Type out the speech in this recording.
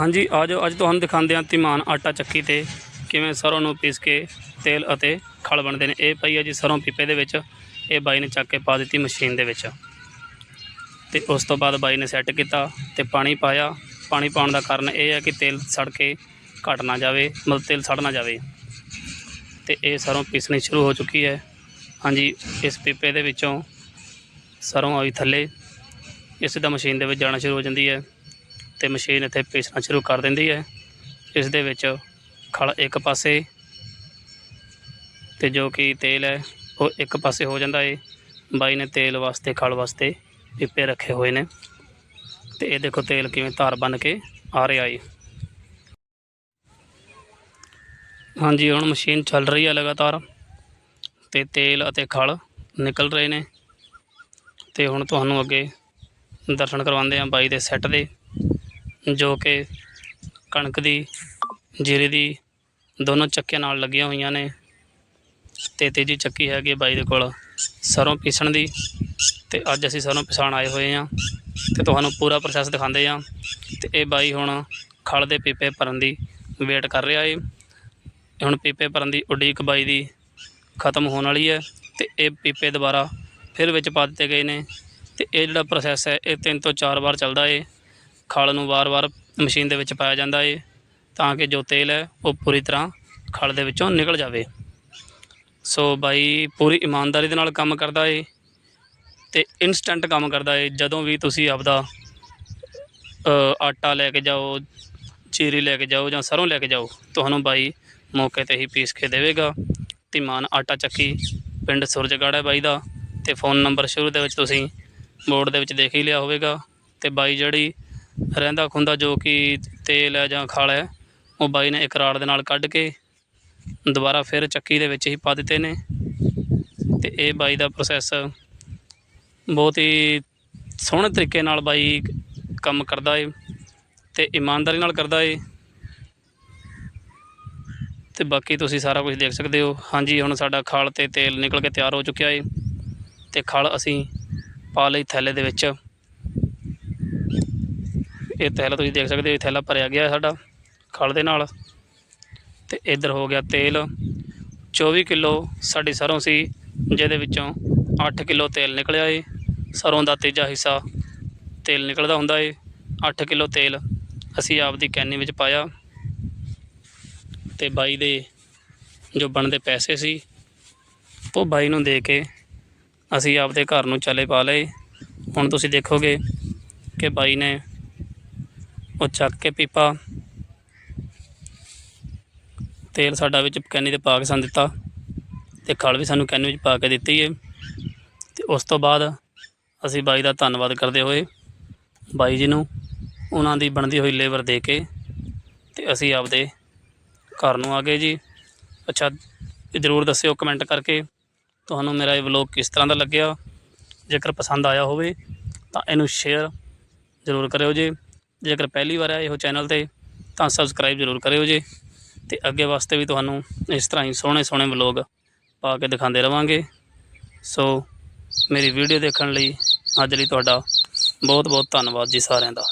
ਹਾਂਜੀ ਅੱਜ ਅੱਜ ਤੁਹਾਨੂੰ ਦਿਖਾਉਂਦੇ ਹਾਂ ਧੀਮਾਨ ਆਟਾ ਚੱਕੀ ਤੇ ਕਿਵੇਂ ਸਰੋਂ ਨੂੰ ਪੀਸ ਕੇ ਤੇਲ ਅਤੇ ਖਲ ਬਣਦੇ ਨੇ। ਇਹ ਪਈ ਹੈ ਜੀ ਸਰੋਂ ਪੀਪੇ ਦੇ ਵਿੱਚ। ਇਹ ਬਾਈ ਨੇ ਚੱਕ ਕੇ ਪਾ ਦਿੱਤੀ ਮਸ਼ੀਨ ਦੇ ਵਿੱਚ। ਤੇ ਉਸ ਤੋਂ ਬਾਅਦ ਬਾਈ ਨੇ ਸੈੱਟ ਕੀਤਾ ਤੇ ਪਾਣੀ ਪਾਇਆ। ਪਾਣੀ ਪਾਉਣ ਦਾ ਕਾਰਨ ਇਹ ਹੈ ਕਿ ਤੇਲ ਸੜ ਕੇ ਘਟ ਨਾ ਜਾਵੇ, ਮਤਲਬ ਤੇਲ ਸੜ ਨਾ ਜਾਵੇ। ਤੇ ਇਹ ਸਰੋਂ ਪੀਸਣੀ ਸ਼ੁਰੂ ਹੋ ਚੁੱਕੀ ਹੈ। ਹਾਂਜੀ, ਇਸ ਪੀਪੇ ਦੇ ਵਿੱਚੋਂ ਸਰੋਂ ਆਈ ਥੱਲੇ। ਇਸ ਦਾ ਮਸ਼ੀਨ ਦੇ ਵਿੱਚ ਜਾਣਾ ਸ਼ੁਰੂ ਹੋ ਜਾਂਦੀ ਹੈ। ਤੇ ਮਸ਼ੀਨ ਇੱਥੇ ਪੀਸਣਾ ਸ਼ੁਰੂ ਕਰ ਦਿੰਦੀ ਹੈ। ਇਸ ਦੇ ਵਿੱਚ ਖਲ ਇੱਕ ਪਾਸੇ ਤੇ ਜੋ ਕਿ ਤੇਲ ਹੈ, ਉਹ ਇੱਕ ਪਾਸੇ ਹੋ ਜਾਂਦਾ ਏ। ਬਾਈ ਨੇ ਤੇਲ ਵਾਸਤੇ, ਖਲ ਵਾਸਤੇ ਪੀਪੇ ਰੱਖੇ ਹੋਏ ਨੇ। ਤੇ ਇਹ ਦੇਖੋ ਤੇਲ ਕਿਵੇਂ ਧਾਰ ਬਣ ਕੇ ਆ ਰਿਹਾ ਏ। ਹਾਂਜੀ, ਹੁਣ ਮਸ਼ੀਨ ਚੱਲ ਰਹੀ ਹੈ ਲਗਾਤਾਰ ਤੇ ਤੇਲ ਅਤੇ ਖਲ ਨਿਕਲ ਰਹੇ ਨੇ। ਤੇ ਹੁਣ ਤੁਹਾਨੂੰ ਅੱਗੇ ਦਰਸ਼ਨ ਕਰਵਾਉਂਦੇ ਹਾਂ ਬਾਈ ਦੇ ਸੈੱਟ ਦੇ। ਜੋ ਕਿ ਕਣਕ ਦੀ, ਜੀਰੇ ਦੀ ਦੋਨੋਂ ਚੱਕਿਆਂ ਨਾਲ ਲੱਗੀਆਂ ਹੋਈਆਂ ਨੇ। ਤੇ ਤੀਜੀ ਚੱਕੀ ਹੈਗੀ ਬਾਈ ਦੇ ਕੋਲ। ਸਰੋਂ ਪੀਸਣ ਦੀ ਤੇ ਅੱਜ ਅਸੀਂ ਸਰੋਂ ਪਿਸਾਣ ਆਏ ਹੋਏ ਹਾਂ ਤੇ ਤੁਹਾਨੂੰ ਪੂਰਾ ਪ੍ਰੋਸੈਸ ਦਿਖਾਉਂਦੇ ਹਾਂ। ਤੇ ਇਹ ਬਾਈ ਹੁਣ ਖਲ ਦੇ ਪੀਪੇ ਭਰਨ ਦੀ ਵੇਟ ਕਰ ਰਿਹਾ ਏ। ਹੁਣ ਪੀਪੇ ਭਰਨ ਦੀ ਉਡੀਕ ਬਾਈ ਦੀ ਖਤਮ ਹੋਣ ਵਾਲੀ ਹੈ ਤੇ ਇਹ ਪੀਪੇ ਦੁਬਾਰਾ ਫਿਰ ਵਿੱਚ ਪਾ ਦਿੱਤੇ ਗਏ ਨੇ। ਤੇ ਇਹ ਜਿਹੜਾ ਪ੍ਰੋਸੈਸ ਹੈ, ਇਹ ਤਿੰਨ ਤੋਂ ਚਾਰ ਵਾਰ ਚੱਲਦਾ ਏ। ਖਲ ਨੂੰ ਵਾਰ-ਵਾਰ ਮਸ਼ੀਨ ਦੇ ਵਿੱਚ ਪਾਇਆ ਜਾਂਦਾ ਏ, ਤਾਂ ਕਿ ਜੋ ਤੇਲ ਹੈ ਉਹ ਪੂਰੀ ਤਰ੍ਹਾਂ ਖਲ ਦੇ ਵਿੱਚੋਂ ਨਿਕਲ ਜਾਵੇ। ਸੋ ਬਾਈ ਪੂਰੀ ਇਮਾਨਦਾਰੀ ਦੇ ਨਾਲ ਕੰਮ ਕਰਦਾ ਏ ਤੇ ਇਨਸਟੈਂਟ ਕੰਮ ਕਰਦਾ ਏ। ਜਦੋਂ ਵੀ ਤੁਸੀਂ ਆਪਦਾ ਆਟਾ ਲੈ ਕੇ ਜਾਓ, ਚੀਰੀ ਲੈ ਕੇ ਜਾਓ ਜਾਂ ਸਰੋਂ ਲੈ ਕੇ ਜਾਓ, ਤੁਹਾਨੂੰ ਬਾਈ ਮੌਕੇ ਤੇ ਹੀ ਪੀਸ ਕੇ ਦੇਵੇਗਾ। ਧੀਮਾਨ ਆਟਾ ਚੱਕੀ, ਪਿੰਡ ਸੁਰਜਗੜ੍ਹ ਹੈ ਬਾਈ ਦਾ, ਤੇ ਫੋਨ ਨੰਬਰ ਸ਼ੁਰੂ ਦੇ ਵਿੱਚ ਤੁਸੀਂ ਬੋਰਡ ਦੇ ਵਿੱਚ ਦੇਖ ਹੀ ਲਿਆ ਹੋਵੇਗਾ। ਤੇ ਬਾਈ ਜਿਹੜੀ ਰਹਿੰਦਾ ਖੁੰਦਾ ਜੋ ਕਿ ਤੇਲ ਹੈ ਜਾਂ ਖਲ ਹੈ, ਉਹ ਬਾਈ ਨੇ ਇੱਕ ਰਾੜ ਦੇ ਨਾਲ ਕੱਢ ਕੇ ਦੁਬਾਰਾ ਫਿਰ ਚੱਕੀ ਦੇ ਵਿੱਚ ਹੀ ਪਾ ਦਿੱਤੇ ਨੇ। ਤੇ ਇਹ ਬਾਈ ਦਾ ਪ੍ਰੋਸੈਸ ਬਹੁਤ ਹੀ ਸੋਹਣੇ ਤਰੀਕੇ ਨਾਲ ਬਾਈ ਕੰਮ ਕਰਦਾ ਏ ਤੇ ਇਮਾਨਦਾਰੀ ਨਾਲ ਕਰਦਾ ਏ। ਤੇ ਬਾਕੀ ਤੁਸੀਂ ਸਾਰਾ ਕੁਝ ਦੇਖ ਸਕਦੇ ਹੋ। ਹਾਂਜੀ, ਹੁਣ ਸਾਡਾ ਖਲ ਤੇ ਤੇਲ ਨਿਕਲ ਕੇ ਤਿਆਰ ਹੋ ਚੁੱਕਿਆ ਏ ਤੇ ਖਲ ਅਸੀਂ ਪਾ ਲਈ ਥੈਲੇ ਦੇ ਵਿੱਚ। ਇਹ ਥੈਲਾ ਤੁਸੀਂ ਦੇਖ ਸਕਦੇ ਹੋ, ਇਹ ਥੈਲਾ ਭਰਿਆ ਗਿਆ ਸਾਡਾ ਖਲ ਦੇ ਨਾਲ। ਤੇ ਇੱਧਰ ਹੋ ਗਿਆ ਤੇਲ। 24 ਕਿਲੋ ਸਾਡੀ ਸਰੋਂ ਸੀ, ਜਿਹਦੇ ਵਿੱਚੋਂ 8 ਕਿਲੋ ਤੇਲ ਨਿਕਲਿਆ ਏ। ਸਰੋਂ ਦਾ ਤੀਜਾ ਹਿੱਸਾ ਤੇਲ ਨਿਕਲਦਾ ਹੁੰਦਾ ਏ। 8 ਕਿਲੋ ਤੇਲ ਅਸੀਂ ਆਪਦੀ ਕੈਨੀ ਵਿੱਚ ਪਾਇਆ। ਤੇ ਬਾਈ ਦੇ ਜੋ ਬਣਦੇ ਪੈਸੇ ਸੀ, ਉਹ ਬਾਈ ਨੂੰ ਦੇ ਕੇ ਅਸੀਂ ਆਪਦੇ ਘਰ ਨੂੰ ਚਲੇ ਪਾ ਲਏ। ਹੁਣ ਤੁਸੀਂ ਦੇਖੋਗੇ ਕਿ ਬਾਈ ਨੇ ਉਹ ਚੱਕ ਕੇ ਪੀਪਾ। ਤੇਲ ਸਾਡਾ ਵਿੱਚ ਕੈਨੀ 'ਤੇ ਪਾ ਕੇ ਸਾਨੂੰ ਦਿੱਤਾ। ਤੇ ਖਲ ਵੀ ਸਾਨੂੰ ਕੈਨੀ ਵਿੱਚ ਪਾ ਕੇ ਦਿੱਤੀ ਏ। ਤੇ ਉਸ ਤੋਂ ਬਾਅਦ ਅਸੀਂ ਬਾਈ ਦਾ ਧੰਨਵਾਦ ਕਰਦੇ ਹੋਏ ਬਾਈ ਜੀ ਨੂੰ ਉਹਨਾਂ ਦੀ ਬਣਦੀ ਹੋਈ ਲੇਬਰ ਦੇ ਕੇ ਤੇ ਅਸੀਂ ਆਪਦੇ ਘਰ ਨੂੰ ਆ ਗਏ ਜੀ। ਅੱਛਾ, ਜ਼ਰੂਰ ਦੱਸਿਓ ਕਮੈਂਟ ਕਰਕੇ ਤੁਹਾਨੂੰ ਮੇਰਾ ਇਹ ਵਲੌਗ ਕਿਸ ਤਰ੍ਹਾਂ ਦਾ ਲੱਗਿਆ। ਜੇਕਰ ਪਸੰਦ ਆਇਆ ਹੋਵੇ ਤਾਂ ਇਹਨੂੰ ਸ਼ੇਅਰ ਜ਼ਰੂਰ ਕਰਿਓ ਜੀ। ਜੇਕਰ ਪਹਿਲੀ ਵਾਰ ਆਏ ਹੋ ਚੈਨਲ ਤੇ, ਤਾਂ ਸਬਸਕ੍ਰਾਈਬ ਜ਼ਰੂਰ ਕਰਿਓ ਜੀ ਤੇ ਅੱਗੇ ਵਾਸਤੇ ਵੀ ਤੁਹਾਨੂੰ ਇਸ ਤਰ੍ਹਾਂ ਹੀ ਸੋਹਣੇ ਸੋਹਣੇ ਵਲੌਗ ਪਾ ਕੇ ਦਿਖਾਉਂਦੇ ਰਵਾਂਗੇ। ਸੋ ਮੇਰੀ ਵੀਡੀਓ ਦੇਖਣ ਲਈ ਅੱਜ ਲਈ ਤੁਹਾਡਾ ਬਹੁਤ ਬਹੁਤ ਧੰਨਵਾਦ ਜੀ ਸਾਰਿਆਂ ਦਾ।